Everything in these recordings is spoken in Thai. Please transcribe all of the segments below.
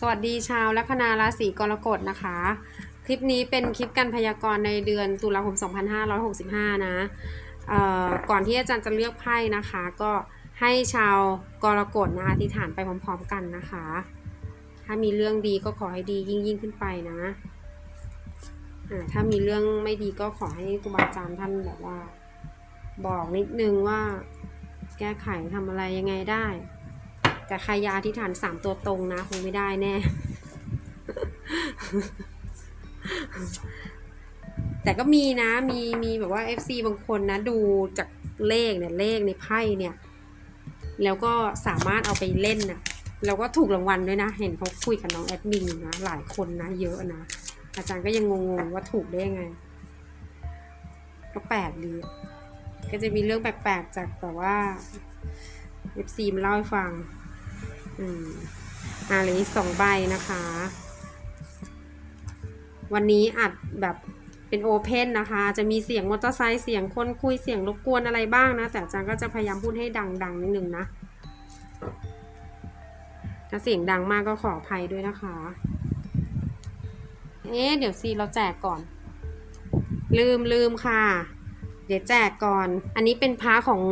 สวัสดีชาวลัคนาราศีกรกฎนะคะ คลิปนี้เป็นคลิปการพยากรณ์ในเดือนตุลาคม 2565 นะก่อนที่อาจารย์จะเลือกไพ่นะคะ ก็ให้ชาวกรกฎนะอธิษฐานไปพร้อมๆกันนะคะ ถ้ามีเรื่องดีก็ขอให้ดียิ่งยิ่งๆขึ้นไปนะอ่าถ้ามีเรื่องไม่ดีก็ขอให้ครูบาอาจารย์ท่านแบบว่า บอกนิดนึงว่า แก้ไขทำอะไรยังไงได้ แต่ใครยาอธิษฐานสามตัวตรงนะ คงไม่ได้แน่ แต่ก็มีนะ มีมีแบบว่า FC บางคนนะ ดูจากเลขเนี่ย เลขในไพ่เนี่ย แล้วก็สามารถเอาไปเล่นนะแล้วก็ถูกรางวัลด้วยนะ เห็นเขาคุยกับน้องแอดมินนะ หลายคนนะ เยอะนะ อาจารย์ก็ยังงงๆว่าถูกได้ยังไง ก็แปลกดี ก็จะมีเรื่องแปลกๆจากแบบว่า FC มาเล่าให้ฟัง อืมอ่าเหลืออีกสองใบนะคะ วันนี้อัดแบบเป็นโอเพนนะคะ จะมีเสียงมอเตอร์ไซค์เสียงคนคุยเสียงรบกวนอะไรบ้างนะ แต่อาจารย์ก็จะพยายามพูดให้ดังๆนิดนึงนะ ถ้าเสียงดังมากก็ขออภัยด้วยนะคะ เอ๊ะเดี๋ยวซีเราแจกก่อน ลืมลืมค่ะ เดี๋ยวแจกก่อน อันนี้เป็นพระของ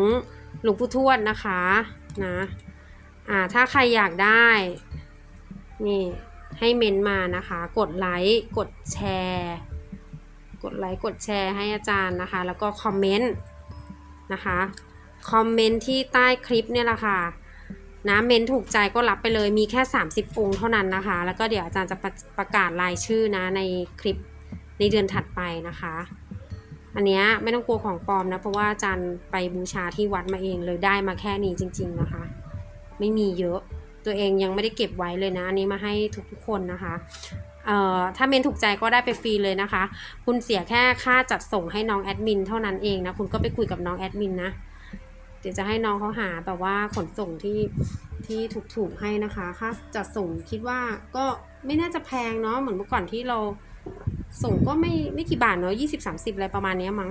หลวงปู่ทวดนะคะนะ อ่าถ้าใครอยากได้นี่ให้เมนต์มานะคะ กดไลค์กดแชร์ กดไลค์กดแชร์ให้อาจารย์นะคะ แล้วก็คอมเมนต์นะคะคอมเมนต์ที่ใต้คลิปเนี่ยแหละค่ะนะเมนต์ถูกใจก็รับไปเลยมีแค่ 30 องค์เท่านั้นนะคะ แล้วก็เดี๋ยวอาจารย์จะประประกาศรายชื่อนะในคลิปในเดือนถัดไปนะคะ อันเนี้ยไม่ต้องกลัวของปลอมนะ เพราะว่าอาจารย์ไปบูชาที่วัดมาเองเลยได้มาแค่นี้จริง ๆนะคะ ไม่มีเยอะ ตัวเองยังไม่ได้เก็บไว้เลยนะอันนี้มาให้ทุกๆคนนะคะเอ่อถ้าเมนถูกใจก็ได้ไปฟรีเลยนะคะ คุณเสียแค่ค่าจัดส่งให้น้องแอดมินเท่านั้นเองนะคุณก็ไปคุยกับน้องแอดมินนะเดี๋ยวจะให้น้องเขาหาแบบว่าขนส่งที่ที่ถูกๆให้นะคะ ค่าจัดส่งคิดว่าก็ไม่น่าจะแพงเนาะเหมือนเมื่อก่อนที่เราส่งก็ไม่ไม่กี่บาทเนาะยี่สิบสามสิบอะไรประมาณนี้มั้ง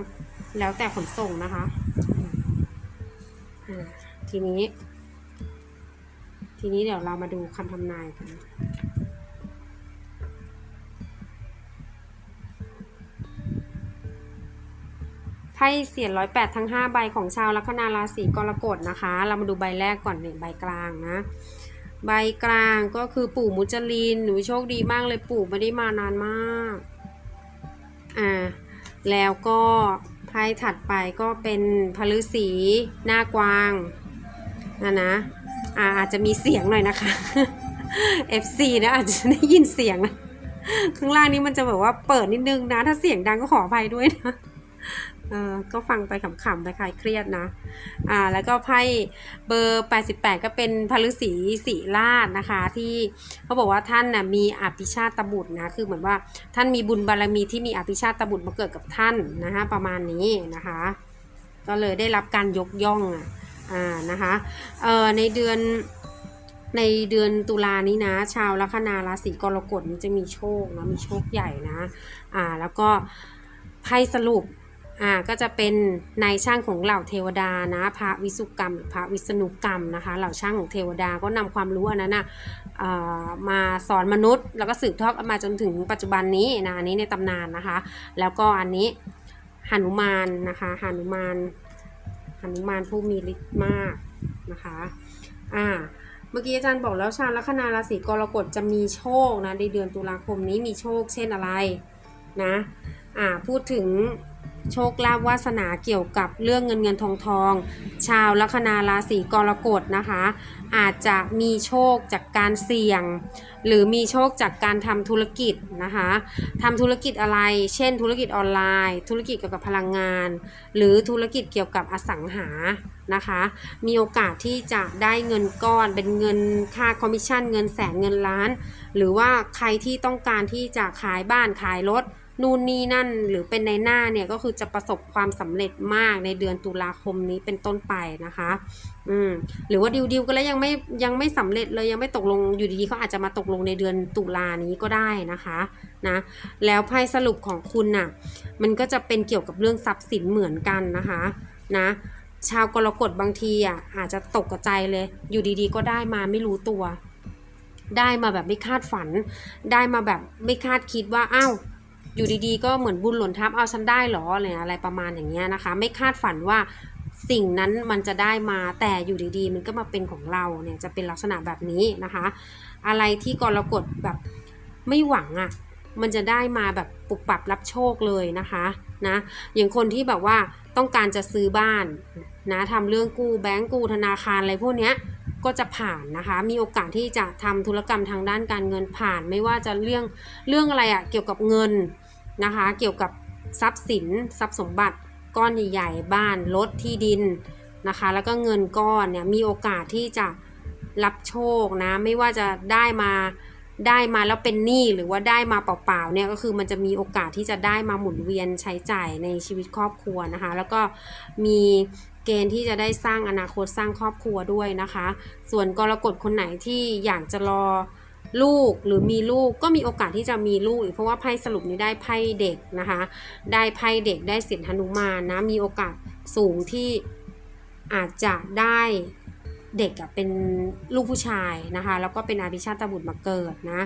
แล้วแต่ขนส่งนะคะ ทีนี้ ทีนี้เดี๋ยวเรามาดูคำทำนายกันไพ่เสียร้อยแปดทั้งห้าใบของชาวลัคนาราศีกรกฎนะคะ เรามาดูใบแรกก่อนเนี่ยใบกลางนะ ใบกลางก็คือปู่มุจลินหนูโชคดีมากเลยปู่ไม่ได้มานานมาก อ่า แล้วก็ไพ่ถัดไปก็เป็นพฤษีหน้ากวางนะนะ อาจจะมีเสียงหน่อยนะคะ FC นะอาจจะได้ยินเสียงนะข้างล่างนี้มันจะแบบว่าเปิดนิดนึงนะ ถ้าเสียงดังก็ขออภัยด้วยนะเออก็ฟังไปขำๆไปคลายเครียดนะ อ่า แล้วก็ไพ่เบอร์ 88 ก็เป็นพฤษีสีราชนะคะ ที่เขาบอกว่าท่านน่ะมีอภิชาตบุตรนะ คือเหมือนว่าท่านมีบุญบารมีที่มีอภิชาตบุตรมาเกิดกับท่านนะคะประมาณนี้นะคะ ก็เลยได้รับการยกย่องอะ อ่านะคะเอ่อในเดือนในเดือนตุลานี้นะ ชาวลัคนาราศีกรกฎมันจะมีโชคนะมีโชคใหญ่นะอ่าแล้วก็ไพ่สรุปอ่าก็จะเป็นนายช่างของเหล่าเทวดานะ พระวิสุกรรมหรือพระวิษณุกรรมนะคะเหล่าช่างของเทวดาก็นำความรู้อันนั้นนะอ่ามาสอนมนุษย์ แล้วก็สืบทอดมาจนถึงปัจจุบันนี้นะอันนี้ในตำนานนะคะ แล้วก็อันนี้หนุมานนะคะหนุมาน หนุมานผู้มีฤทธิ์มากนะคะอ่าเมื่อกี้อาจารย์บอกแล้วชาวลัคนาราศีกรกฎจะมีโชคนะในเดือนตุลาคมนี้มีโชคเช่นอะไรนะ อ่าพูดถึงโชคลาภวาสนาเกี่ยวกับเรื่องเงินเงินทองทอง ชาวลัคนาราศีกรกฎนะคะ อาจจะมีโชคจากการเสี่ยง หรือมีโชคจากการทำธุรกิจนะคะทำธุรกิจอะไร เช่น ธุรกิจออนไลน์ ธุรกิจเกี่ยวกับพลังงาน หรือธุรกิจเกี่ยวกับอสังหานะคะ มีโอกาสที่จะได้เงินก้อนเป็นเงินค่าคอมมิชชั่นเงินแสนเงินล้าน หรือว่าใครที่ต้องการที่จะขายบ้านขายรถ นู่นนี่นั่นหรือเป็นในหน้าเนี่ยก็คือจะประสบความสำเร็จมากในเดือนตุลาคมนี้เป็นต้นไปนะคะ อืมหรือว่าดิวดิวกันแล้วยังไม่ยังไม่สำเร็จเลยยังไม่ตกลงอยู่ดีๆเขาอาจจะมาตกลงในเดือนตุลานี้ก็ได้นะคะนะแล้วไพ่สรุปของคุณน่ะมันก็จะเป็นเกี่ยวกับเรื่องทรัพย์สินเหมือนกันนะคะนะชาวกรกฎบางทีอะอาจจะตกกระใจเลย อยู่ดีๆ ก็ได้มาไม่รู้ตัว ได้มาแบบไม่คาดฝัน ได้มาแบบไม่คาดคิดว่าอ้าว อยู่ดีๆ ก็เหมือนบุญหล่นทับเอาฉันได้เหรออะไรอะไรประมาณอย่างเงี้ยนะคะ ไม่คาดฝันว่าสิ่งนั้นมันจะได้มาแต่อยู่ดีๆ มันก็มาเป็นของเราเนี่ยจะเป็นลักษณะแบบนี้นะคะ อะไรที่กรกฎแบบไม่หวังอะ่ะมันจะได้มาแบบปุบปับรับโชคเลยนะคะนะอย่างคนที่แบบว่าต้องการจะซื้อบ้านนะทำเรื่องกู้แบงก์กู้ธนาคารอะไรพวกเนี้ยก็จะผ่านนะคะ มีโอกาสที่จะทำธุรกรรมทางด้านการเงินผ่าน ไม่ว่าจะเรื่องเรื่องอะไรอะเกี่ยวกับเงิน นะคะ เกี่ยวกับทรัพย์สินทรัพย์สมบัติก้อนใหญ่ๆบ้านรถที่ดินนะคะ แล้วก็เงินก้อนเนี่ยมีโอกาสที่จะรับโชคนะ ไม่ว่าจะได้มาได้มาแล้วเป็นหนี้หรือว่าได้มาเปล่าๆเนี่ยก็คือมันจะมีโอกาสที่จะได้มาหมุนเวียนใช้จ่ายในชีวิตครอบครัวนะคะ แล้วก็มีเกณฑ์ที่จะได้สร้างอนาคตสร้างครอบครัวด้วยนะคะ ส่วนกรกฎคนไหนที่อยากจะรอ ลูกหรือมีลูกก็มีโอกาสที่จะมีลูกอีกเพราะว่าไพ่สรุปนี้ได้ไพ่เด็กนะคะ ได้ไพ่เด็กได้เสียนหนุมานนะมีโอกาสสูงที่อาจจะได้เด็กเป็นลูกผู้ชายนะคะแล้วก็เป็นอาภิชาตบุตรมาเกิดนะ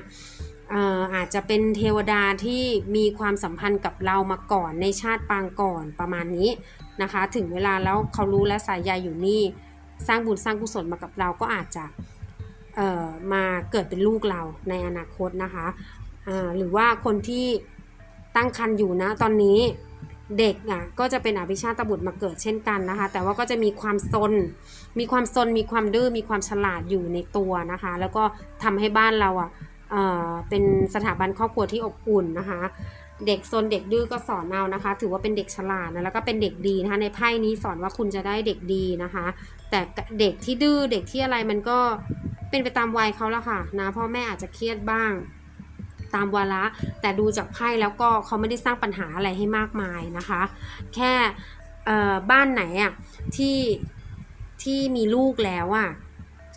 อาจจะเป็นเทวดาที่มีความสัมพันธ์กับเรามาก่อนในชาติปางก่อนประมาณนี้นะคะ ถึงเวลาแล้วเขารู้และสายใยอยู่นี่ สร้างบุญสร้างกุศลมากับเราก็อาจจะ มาเกิดเป็นลูกเราในอนาคตนะคะหรือว่าคนที่ตั้งครรภ์อยู่นะตอนนี้เด็กอะก็จะเป็นอภิชาตบุตรมาเกิดเช่นกันนะคะ แต่ว่าก็จะมีความซน มีความซน มีความดื้อ มีความฉลาดอยู่ในตัวนะคะ แล้วก็ทำให้บ้านเราอะเออเป็นสถาบันครอบครัวที่อบอุ่นนะคะ เด็กซนเด็กดื้อก็สอนเอานะคะ ถือว่าเป็นเด็กฉลาดนะแล้วก็เป็นเด็กดีนะคะในไพ่นี้สอนว่าคุณจะได้เด็กดีนะคะ แต่เด็กที่ดื้อเด็กที่อะไรมันก็เป็นไปตามวัยเขาแล้วค่ะนะพ่อแม่อาจจะเครียดบ้าง ตามวาระแต่ดูจากไพ่แล้วก็เขาไม่ได้สร้างปัญหาอะไรให้มากมายนะคะ แค่บ้านไหนอะที่ที่มีลูกแล้วอะ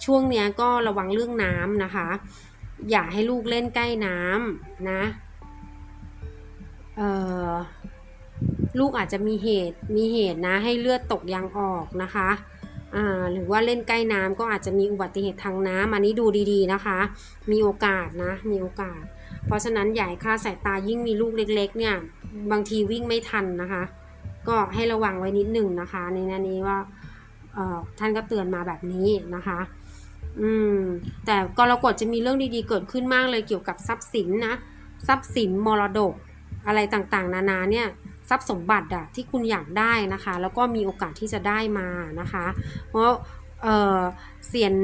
ช่วงเนี้ยก็ระวังเรื่องน้ำนะคะ อย่าให้ลูกเล่นใกล้น้ำนะลูกอาจจะมีเหตุมีเหตุนะให้เลือดตกยางออกนะคะ หรือว่าเล่นใกล้น้ำก็อาจจะมีอุบัติเหตุทางน้ำอันนี้ดูดีๆนะคะ มีโอกาสนะ มีโอกาส เพราะฉะนั้นใหญ่ค่าสายตายิ่งมีลูกเล็ก ๆ เนี่ย บางทีวิ่งไม่ทันนะคะ ก็ให้ระวังไว้นิดหนึ่งนะคะในนั้นนี้ว่าท่านก็เตือนมาแบบนี้นะคะ อืม แต่กรกฎจะมีเรื่องดีๆเกิดขึ้นมากเลยเกี่ยวกับทรัพย์สินนะ ทรัพย์สินมรดกอะไรต่างๆ นานาเนี่ย ทรัพย์สมบัติอะที่คุณอยากได้นะคะ แล้วก็มีโอกาสที่จะได้มานะคะ เพราะเออเสียน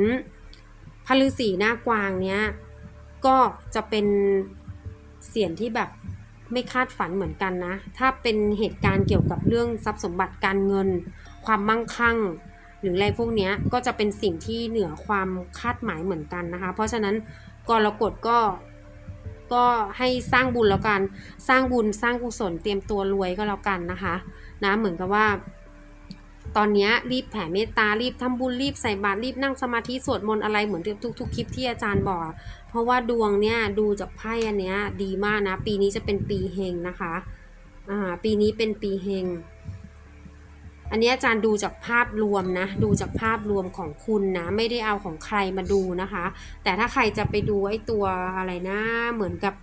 พระฤาษีหน้ากวางเนี้ยก็จะเป็นเสียงที่แบบไม่คาดฝันเหมือนกันนะ ถ้าเป็นเหตุการณ์เกี่ยวกับเรื่องทรัพย์สมบัติการเงิน ความมั่งคั่ง หรืออะไรพวกเนี้ยก็จะเป็นสิ่งที่เหนือความคาดหมายเหมือนกันนะคะ เพราะฉะนั้นกรกฎก็ ก็ให้สร้างบุญแล้วกัน สร้างบุญสร้างกุศลเตรียมตัวรวยก็แล้วกันนะคะนะเหมือนกับว่า ตอนนี้รีบแผ่เมตตารีบทำบุญรีบใส่บาตรรีบนั่งสมาธิสวดมนต์อะไรเหมือนทุกทุกๆคลิปที่อาจารย์บอก เพราะว่าดวงเนี่ยดูจากไพ่อันเนี้ยดีมากนะ ปีนี้จะเป็นปีเฮงนะคะอ่าปีนี้เป็นปีเฮง อันนี้อาจารย์ดูจากภาพรวมนะ ดูจากภาพรวมของคุณนะ ไม่ได้เอาของใครมาดูนะคะ แต่ถ้าใครจะไปดูไอ้ตัวอะไรนะ เหมือนกับ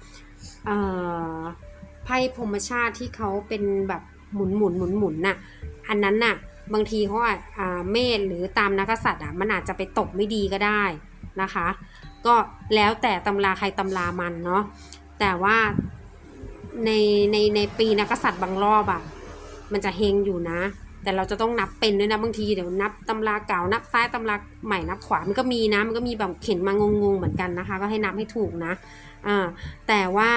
ไพ่พรมชาติที่เขาเป็นแบบหมุนหมุนหมุนหมุนน่ะ อันนั้นน่ะ บางทีเขาอาจอ่าเมษหรือตามนักษัตริย์อะ มันอาจจะไปตกไม่ดีก็ได้นะคะ ก็แล้วแต่ตำราใครตำรามันเนาะ แต่ว่าในในในปีนักษัตริย์บางรอบอะ มันจะเฮงอยู่นะ แต่เราจะต้องนับเป็นด้วยนะบางทีเดี๋ยวนับตำราเก่านับซ้ายตำราใหม่นับขวามันก็มีนะมันก็มีแบบเข็นมางงๆเหมือนกันนะคะ ก็ให้นับให้ถูกนะอ่าแต่ว่า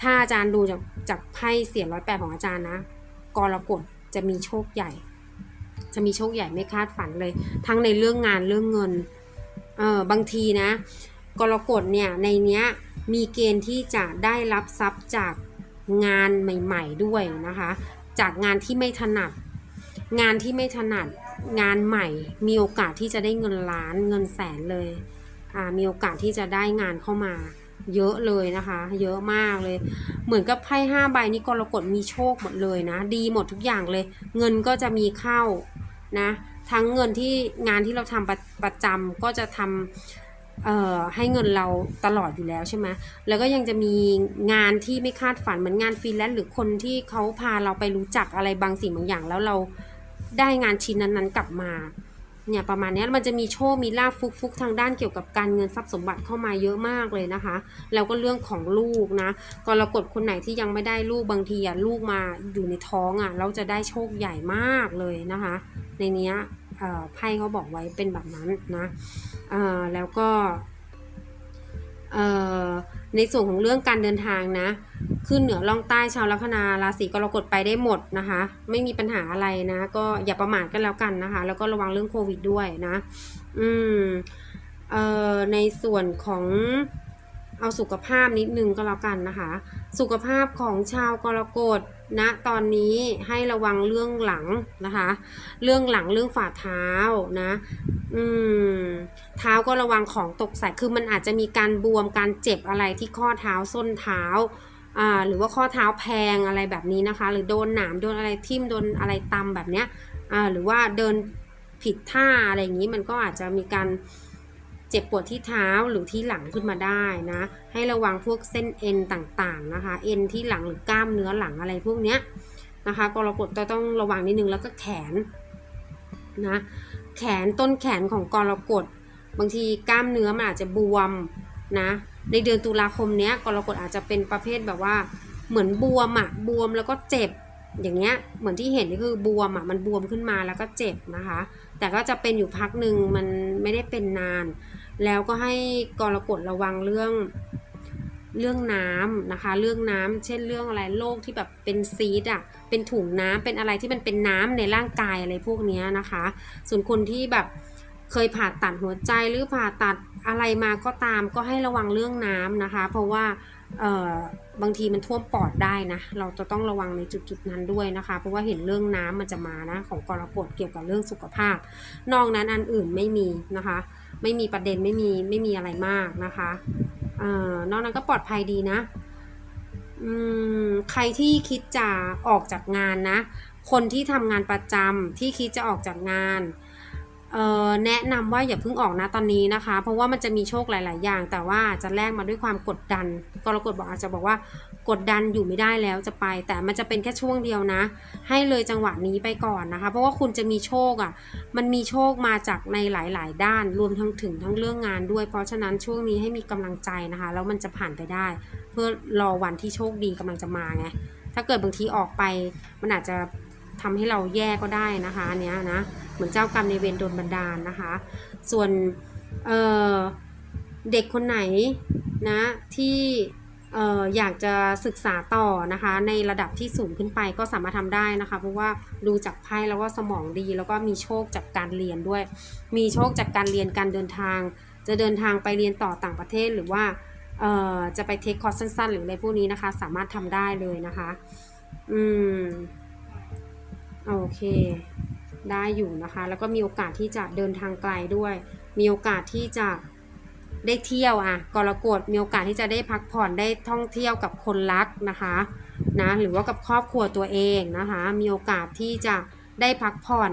ถ้าอาจารย์ดูจากจากไพ่เสียร้อยแปดของอาจารย์นะกรกฎจะมีโชคใหญ่ จะมีโชคใหญ่ไม่คาดฝันเลย ทั้งในเรื่องงานเรื่องเงินเออบางทีนะ กรกฎเนี่ยในเนี้ยมีเกณฑ์ที่จะได้รับทรัพย์จากงานใหม่ ๆ ด้วยนะคะ จากงานที่ไม่ถนัด งานที่ไม่ถนัดงานใหม่ มีโอกาสที่จะได้เงินล้านเงินแสนเลยมีโอกาสที่จะได้งานเข้ามาเยอะเลยนะคะ เยอะมากเลย เหมือนกับไพ่ห้าใบนี้กรกฎมีโชคหมดเลยนะ ดีหมดทุกอย่างเลย เงินก็จะมีเข้านะ ทั้งเงินที่งานที่เราทำประประจำก็จะทำเอ่อให้เงินเราตลอดอยู่แล้วใช่ไหมแล้วก็ยังจะมีงานที่ไม่คาดฝันเหมือนงานฟรีแลนซ์หรือคนที่เขาพาเราไปรู้จักอะไรบางสิ่งบางอย่างแล้วเรา ได้งานชิ้นนั้นๆกลับมาเนี่ยประมาณนี้มันจะมีโชคมีลาบฟุกฟุกๆทางด้านเกี่ยวกับการเงินทรัพย์สมบัติเข้ามาเยอะมากเลยนะคะ แล้วก็เรื่องของลูกนะกรกฎคนไหนที่ยังไม่ได้ลูกบางทีอะลูกมาอยู่ในท้องอะเราจะได้โชคใหญ่มากเลยนะคะ ในเนี้ยไพ่เขาบอกไว้เป็นแบบนั้นนะแล้วก็ ในส่วนของเรื่องการเดินทางนะขึ้นเหนือล่องใต้ชาวลัคนาราศีกรกฎไปได้หมดนะคะ ไม่มีปัญหาอะไรนะ ก็อย่าประมาทกันแล้วกันนะคะ แล้วก็ระวังเรื่องโควิดด้วยนะ อืมเอ่อในส่วนของ เอาสุขภาพนิดนึงก็แล้วกันนะคะ สุขภาพของชาวกรกฎณนะตอนนี้ให้ระวังเรื่องหลังนะคะ เรื่องหลังเรื่องฝ่าเท้านะ อืม เท้าก็ระวังของตกใส่คือมันอาจจะมีการบวมการเจ็บอะไรที่ข้อเท้าส้นเท้าอ่าหรือว่าข้อเท้าแพงอะไรแบบนี้นะคะ หรือโดนหนามโดนอะไรทิ่มโดนอะไรตำแบบเนี้ยอ่าหรือว่าเดินผิดท่าอะไรอย่างนี้มันก็อาจจะมีการ เจ็บปวดที่เท้าหรือที่หลังขึ้นมาได้นะ ให้ระวังพวกเส้นเอ็นต่างๆนะคะ เอ็นที่หลังหรือกล้ามเนื้อหลังอะไรพวกเนี้ยนะคะกรกฎต้องระวังนิดนึงแล้วก็แขนนะแขนต้นแขนของกรกฎบางทีกล้ามเนื้อมันอาจจะบวมนะในเดือนตุลาคมเนี้ยกรกฎอาจจะเป็นประเภทแบบว่าเหมือนบวมอะ่ะบวมแล้วก็เจ็บอย่างเงี้ยเหมือนที่เห็นนี่คือบวมอะ่ะมันบวมขึ้นมาแล้วก็เจ็บนะคะ แต่ก็จะเป็นอยู่พักหนึ่งมันไม่ได้เป็นนาน แล้วก็ให้กรกฎระวังเรื่องเรื่องน้ำนะคะ เรื่องน้ำเช่นเรื่องอะไรโรคที่แบบเป็นซีดอะเป็นถุงน้ำเป็นอะไรที่มันเป็นน้ำในร่างกายอะไรพวกนี้นะคะ ส่วนคนที่แบบเคยผ่าตัดหัวใจหรือผ่าตัดอะไรมาก็ตาม ก็ให้ระวังเรื่องน้ำนะคะ เพราะว่าเอ่อบางทีมันท่วมปอดได้นะ เราจะต้องระวังในจุดๆนั้นด้วยนะคะ เพราะว่าเห็นเรื่องน้ำมันจะมานะของกรกฎเกี่ยวกับเรื่องสุขภาพ นอกนั้นอันอื่นไม่มีนะคะ ไม่มีประเด็นไม่มีไม่มีอะไรมากนะคะเอ่อนอกนั้นก็ปลอดภัยดีนะอืมใครที่คิดจะออกจากงานนะ คนที่ทำงานประจำที่คิดจะออกจากงานแนะนำว่าอย่าเพิ่งออกนะตอนนี้นะคะ เพราะว่ามันจะมีโชคหลาย ๆ อย่าง แต่ว่าจะแลกมาด้วยความกดดันกรกฎบอกอาจจะบอกว่า กดดันอยู่ไม่ได้แล้วจะไป แต่มันจะเป็นแค่ช่วงเดียวนะ ให้เลยจังหวะนี้ไปก่อนนะคะ เพราะว่าคุณจะมีโชคอะ่ะ มันมีโชคมาจากในหลาย ๆ ด้านรวมทั้งถึงทั้งเรื่องงานด้วย เพราะฉะนั้นช่วงนี้ให้มีกำลังใจนะคะ แล้วมันจะผ่านไปได้ เพื่อรอวันที่โชคดีกำลังจะมาไงถ้าเกิดบางทีออกไป มันอาจจะทำให้เราแย่ก็ได้นะคะอันเนี้ยนะเหมือนเจ้ากรรมในเวรโดนบันดาลนะคะ ส่วนเเด็กคนไหนนะที่ อออยากจะศึกษาต่อนะคะ ในระดับที่สูงขึ้นไปก็สามารถทำได้นะคะ เพราะว่าดูจากไพ่แล้วก็สมองดี แล้วก็มีโชคจากการเรียนด้วย มีโชคจากการเรียนการเดินทาง จะเดินทางไปเรียนต่อต่างประเทศหรือว่าจะไปเทคคอร์สสั้นๆ หรืออะไรพวกนี้นะคะ สามารถทำได้เลยนะคะ อืมโอเค ได้อยู่นะคะ แล้วก็มีโอกาสที่จะเดินทางไกลด้วย มีโอกาสที่จะ ได้เที่ยวอะกรกฎมีโอกาสที่จะได้พักผ่อนได้ท่องเที่ยวกับคนรักนะคะนะหรือว่ากับครอบครัวตัวเองนะคะ มีโอกาสที่จะได้พักผ่อน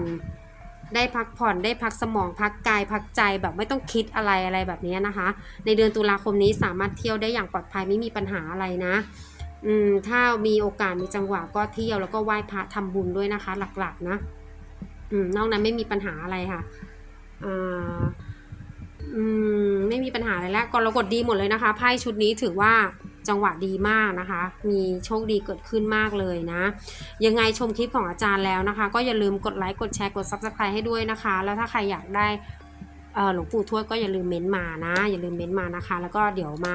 ได้พักผ่อนได้พักสมองพักกายพักใจแบบไม่ต้องคิดอะไรอะไรแบบนี้นะคะ ในเดือนตุลาคมนี้สามารถเที่ยวได้อย่างปลอดภัยไม่มีปัญหาอะไรนะอืมถ้ามีโอกาสมีจังหวะก็เที่ยวแล้วก็ไหว้พระทำบุญด้วยนะคะ หลักๆนะอืมนอกนั้นไม่มีปัญหาอะไรค่ะอ่า อืมไม่มีปัญหาอะไรแล้วกรกฎดีหมดเลยนะคะไพ่ชุดนี้ถือว่าจังหวะดีมากนะคะ มีโชคดีเกิดขึ้นมากเลยนะ ยังไงชมคลิปของอาจารย์แล้วนะคะ ก็อย่าลืมกดไลค์กดแชร์กด subscribe ให้ด้วยนะคะ แล้วถ้าใครอยากได้หลวงปู่ทวดก็อย่าลืมเม้นต์มานะ อย่าลืมเม้นต์มานะคะ แล้วก็เดี๋ยวมา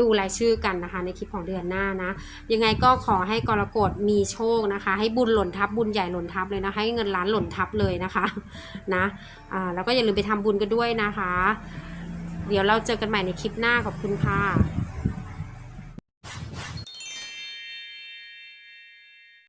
ดูรายชื่อกันนะคะ ในคลิปของเดือนหน้านะ ยังไงก็ขอให้กรกฎมีโชคนะคะ ให้บุญหล่นทับบุญใหญ่หล่นทับเลยนะคะให้เงินล้านหล่นทับเลยนะคะนะอ่าแล้วก็อย่าลืมไปทำบุญกันด้วยนะคะ เดี๋ยวเราเจอกันใหม่ในคลิปหน้าขอบคุณค่ะ